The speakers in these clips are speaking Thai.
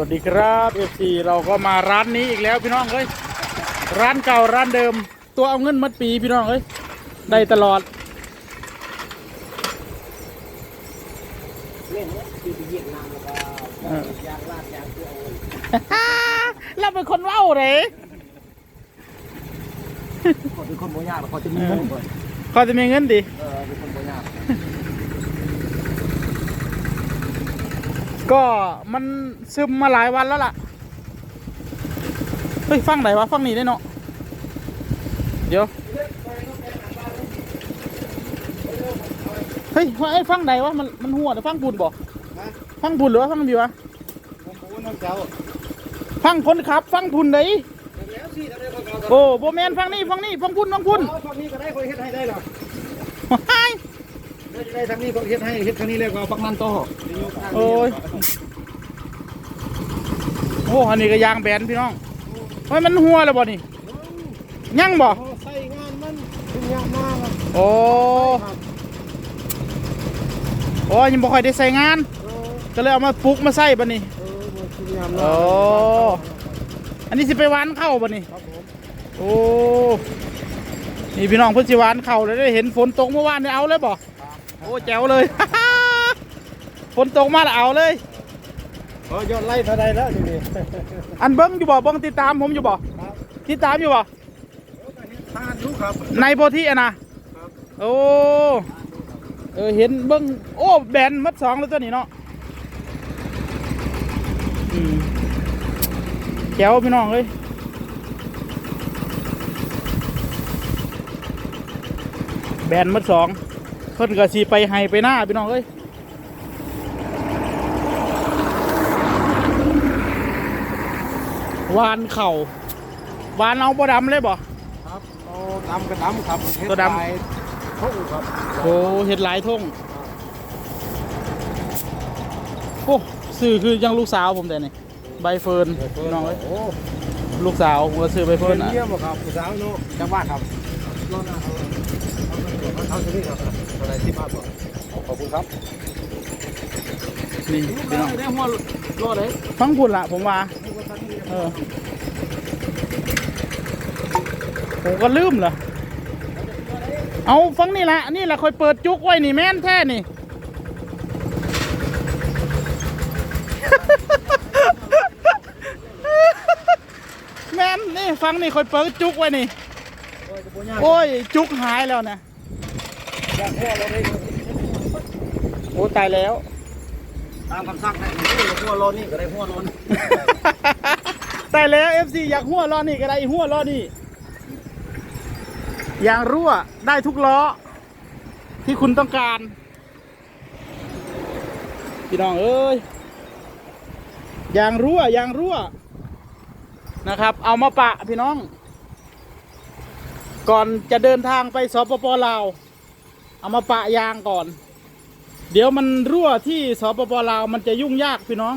วัสดีครับ FC เราก็มาร้านนี้อีกแล้วพี่น้องเอ้ยร้านเก่าร้านเดิม ตัวเอาเงินมัดปีพี่น้องเอ้ยได้ตลอดเล่นเนี่ยคือไปเยียดน้ำแล้วก็เออยางลาดยางเกลือเราเป็นคนเว้าเลยคนเป็นคนโบยากเขาจะมีเงินก่อนเขาจะมีเงินดิเออเป็นคนโบยาก ก็มันซึมมาหลายวันแล้วล่ะ เฮ้ยฟังไหนวะฟังนี่ได้เนาะ เดี๋ยว เฮ้ยว่าไอ้ฟังไหนวะมันมันหัวแต่ฟังบุญบ่ฟังบุญหรือว่าฟังดีวะผมพูดน้ำเจ้าฟังคนขับ ฟังบุญไหนแล้วสิทำได้คนเก่าโอ้โบแมนฟังนี่ฟังนี่ฟังบุญฟังบุญฝั่งนี้ก็ได้คนเฮ็ดให้ได้หรอว้าย ได้ได้ทางนี้คนเฮ็ดให้เฮ็ดทางนี้แล้วก็ฝั่งนั้นโตโอ้ย โอ้อันนี้ก็ยางแบนพี่น้องเฮ้ยมันหัวแล้วบ่นี่ยังบ่ใส่งานมันเป็นงานมากโอ้โอ้ยยังบ่ค่อยได้ใส่งาน ก็เลยเอามาปลุกมาใส่บ่นี่เออมันคืองานโอ้อันนี้สิไปหวานเข้าบ่นี่โอ้นี่พี่น้องเพิ่นสิหวานเข้าเลยได้เห็นฝนตกเมื่อวานนี่เอาเลยบ่ โอ้แจ๋วเลย ฝนตกมาแล้วเอาเลย เออยอดไล่เท่าใดแล้วทีนี้อันเบิ้งอยู่บ่เบิ้งติดตามผมอยู่บ่ครับติดตามอยู่บ่ทานลูกครับ ในโพธิอะนะครับโอ้เออเห็นเบิ้งโอ้แบนมัดสองแล้วตัวนี้เนาะอืมแจ๋วพี่น้องเอ้ยแบนมัดสอง เพิ่นก็สีไปให้ไปหน้าพี่น้องเอ้ยวานเข่าวานเอาบ่ดำเลยบ่ครับโอ้ดำกระดำครับเฮ็ตัวดำลายทุ่งครับโอ้เห็ดหลายทงโอ้สื่อคือยังลูกสาวผมแต่นี่ใบเฟิร์นพี่น้องเอ้ยโอ้ลูกสาวผมก็ซื้อใบเฟิเพิ่ร์นนอะเยี่ยมบ่ครับผู้สาวเนาะจังหวัดครับ รอหน้าเขาเขาเขาที่นี่ครับอะไรที่บ้านบ่ขอบคุณครับนี่พี่น้องได้หัวรอดเลยฟังพูดละผมว่าเออผมก็ลืมเหรอเอาฟังนี่ละนี่แหละคอยเปิดจุกไว้นี่แม่นแท้นี่แม่นนี่ฟังนี่คอยเปิดจุกไว้นี่ โอ้ย จุกหายแล้วนะอยากหัวรอดเลยโอ้ตายแล้ว ตามคำสั่งได้หัวรอนี่ก็ได้หัวรอนตายแล้ว FC อยากหัวล้อนี่ก็ได้หัวล้อนี่ยางรั่วได้ทุกล้อ ที่คุณต้องการ พี่น้องเอ้ยยางรั่วยางรั่วนะครับ เอามาปะพี่น้อง ก่อนจะเดินทางไปสปปลาวเอามาปะยางก่อน เดี๋ยวมันรั่วที่สปปลาวมันจะยุ่งยากพี่น้อง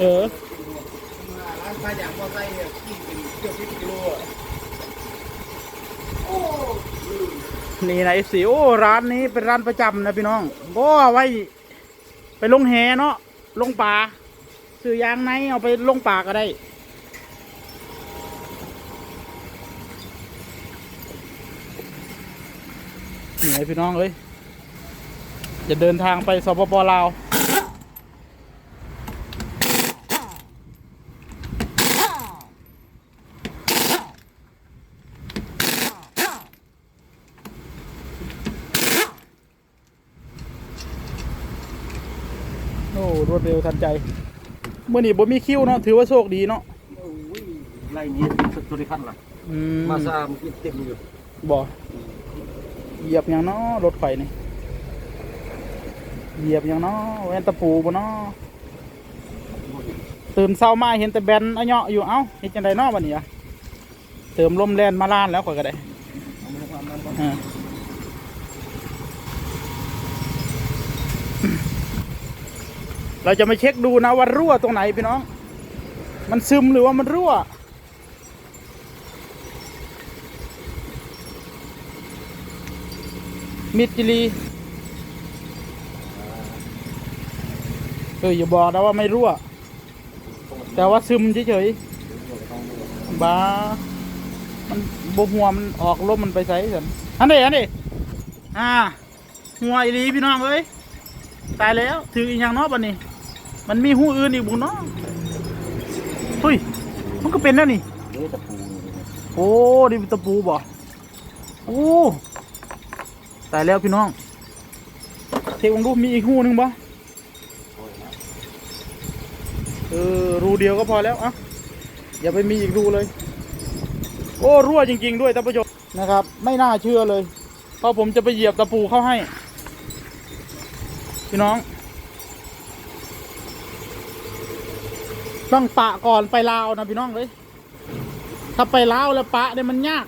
เออร้านขายยางมอไซค์เนี่ยกี่เป็นเกือบสิบกิโลนี่นะเอฟซีโอ้ร้านนี้เป็นร้านประจำนะพี่น้องก็ไว้ไปลงแหเนาะลงป่าซื้อยางในเอาไปลงป่าก็ได้ นี่ไงพี่น้องเอ้ยจะเดินทางไปสปปลาวโอ้รวดเร็วทันใจ เมื่อนี้บ่มีคิวเนาะถือว่าโชคดีเนาะโอ้ยไล่นี้สุดทุเรศล่ะ อืมาซามกินเต็มอยู่บ่ เหยียบอย่างเนาะรถไฟนี่เหยียบอย่างเนาะแวนตะปูบ่เนาะตื่นเช้ามาเห็นแต่แบนอะเหยาะอยู่เอ้าเฮ็ดจังไดเนาะบัดนี้อะเติมลมแลนมาล้านแล้วข่อยก็ได้เอามาความนั้นก่อนอ่าเราจะมาเช็คดูนะว่ารั่วตรงไหนพี่น้อง มันซึมหรือว่ามันรั่ว มิดจิลีเอออย่าบอกนะว่าไม่รั่วบแต่ว่าซึมเฉยๆบ้ามันบหัวมันออกลมมันไปใส่สันอันนี้อันนี้อ่า หัวอีหลีพี่น้องเอ้ยตายแล้วถืออีกอย่างเนอกปะนี่มันมีหูอื่นอีกบุเนาะเฮ้ยมันก็เป็นแล้วนี่เด้ตะปูโอ้ดิตะปูบ่โอ้ ตายแล้วพี่น้อง เทคองดูมีอีกหูหนึ่งบ่เออรูเดียวก็พอแล้วอะอย่าไปมีอีกรูเลย โอ้รั่วจริง ๆ ด้วยท่านผู้ชมนะครับ ไม่น่าเชื่อเลยเพราะผมจะไปเหยียบตะปูเข้าให้ พี่น้อง ต้องปะก่อนไปลาวนะพี่น้องเลยถ้าไปลาวแล้วปะเนี่ยมันยาก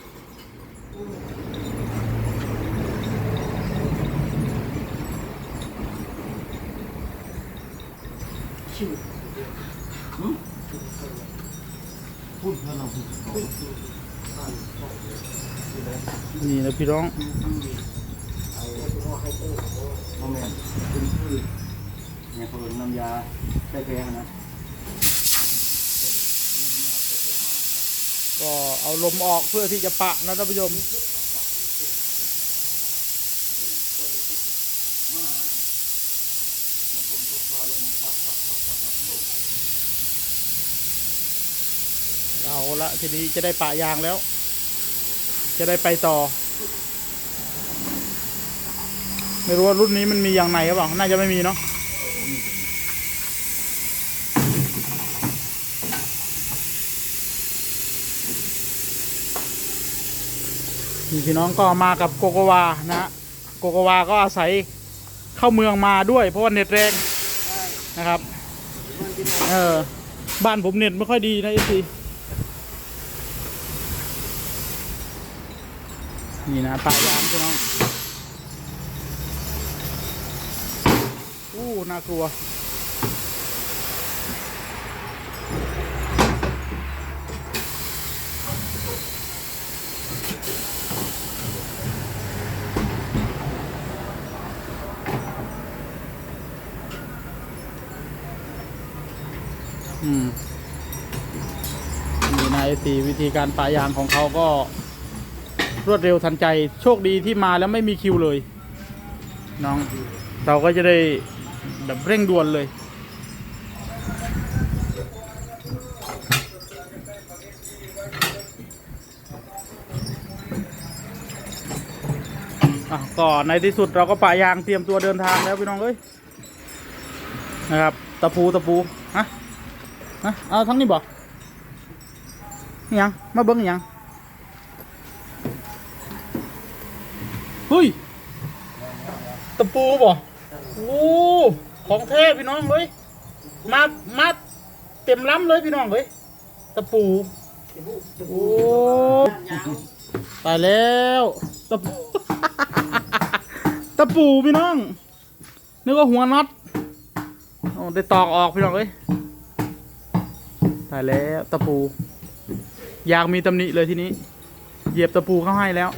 นี่นะพี่น้องโมเมนต์เป็นพืชเนี่ยคนน้ำยาใส่แกงนะก็เอาลมออกเพื่อที่จะปะนะท่านผู้ชม เอาละทีนี้จะได้ปะยางแล้ว จะได้ไปต่อ ไม่รู้ว่ารุ่นนี้มันมียางในหรือเปล่า น่าจะไม่มีเนาะนี่พี่น้องก็มากับโกโกวานะ โกโกวาก็อาศัยเข้าเมืองมาด้วย เพราะว่าเน็ตแรงนะครับ เออ บ้านผมเน็ตไม่ค่อยดีนะเอซี นี่นะปลายางพี่น้องอู้น่ากลัวอืมนี่นะไอซีวิธีการปะยางของเขาก็ รวดเร็วทันใจ โชคดีที่มาแล้วไม่มีคิวเลย น้อง เราก็จะได้แบบเร่งด่วนเลยอะก็ในที่สุดเราก็ปะยางเตรียมตัวเดินทางแล้วพี่น้องเอ้ยนะครับตะปูตะปูฮะฮะเอาทั้งนี้บอิหยังมาเบิ้งยัง เฮ้ยตะปูบ่โอ้ของแท้พี่น้องเฮ้ยมามาเต็มล้ำเลยพี่น้องเฮ้ยตะปูโอ้ตายแล้วตะปูตะปูพี่น้องนึกว่าหัวน็อตได้ตอกออกพี่น้องเอ้ยตายแล้วตะปูอยากมีตำหนิเลยทีนี้ เหยียบตะปูเข้าให้แล้ว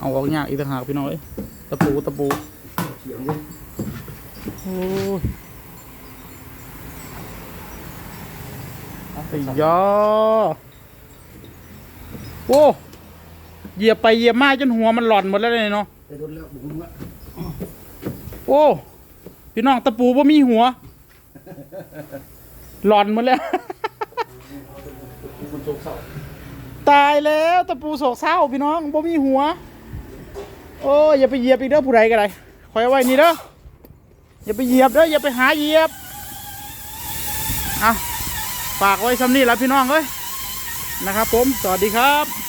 เอาออกยากอีกต่างหากพี่น้อยตะปูตะปูเขียงเลยโอ้ยไอ้ยอโอ้เหยียบไปเหยียบมาจนหัวมันหล่อนหมดแล้วเลยเนาะไปโดนแล้วบุ้งละโอ้พี่น้องตะปูบ่มีหัว หลอนหมดแล้ว ตายแล้วตะปูโศกเศร้าพี่น้องบ่มีหัว โอ้ยอย่าไปเหยียบอีกเด้อผู้ใดก็ได้คอยไว้นี่เด้ออย่าไปเหยียบเด้ออย่าไปหาเหยียบเอาฝากไว้ซ้ำนี่ละพี่น้องเอ้ยนะครับผมสวัสดีครับ